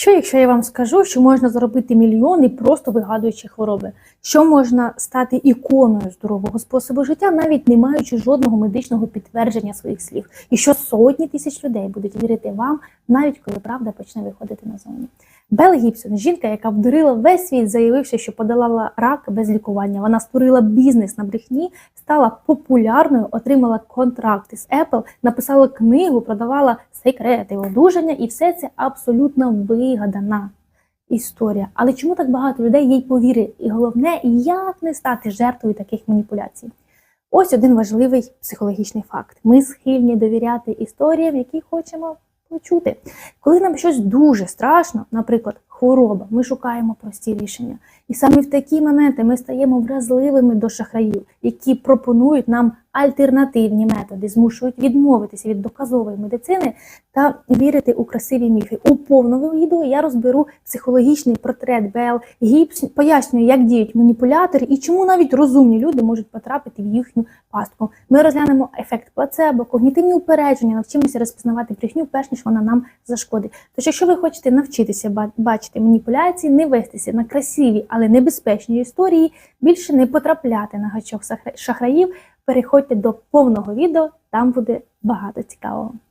Що, якщо я вам скажу, що можна заробити мільйони, просто вигадуючи хвороби? Що можна стати іконою здорового способу життя, навіть не маючи жодного медичного підтвердження своїх слів, і що сотні тисяч людей будуть вірити вам, навіть коли правда почне виходити назовні? Бел Гібсон, жінка, яка обдурила весь світ, заявивши, що подолала рак без лікування. Вона створила бізнес на брехні, стала популярною, отримала контракти з Apple, написала книгу, продавала секрети одужання, і все це абсолютно вигадана історія. Але чому так багато людей їй повірить? І головне, як не стати жертвою таких маніпуляцій? Ось один важливий психологічний факт: ми схильні довіряти історіям, які хочемо почути. Коли нам щось дуже страшно, наприклад, хвороба, ми шукаємо прості рішення. І саме в такі моменти ми стаємо вразливими до шахраїв, які пропонують нам альтернативні методи, змушують відмовитися від доказової медицини та вірити у красиві міфи. У повному відео я розберу психологічний портрет Бел Гібс, пояснюю, як діють маніпулятори і чому навіть розумні люди можуть потрапити в їхню пастку. Ми розглянемо ефект плацебо, когнітивні упередження, навчимося розпізнавати брехню, перш ніж вона нам зашкодить. Тож, якщо ви хочете навчитися бачити маніпуляції, не вестися на красиві, але небезпечні історії, більше не потрапляти на гачок шахраїв, переходьте до повного відео, там буде багато цікавого.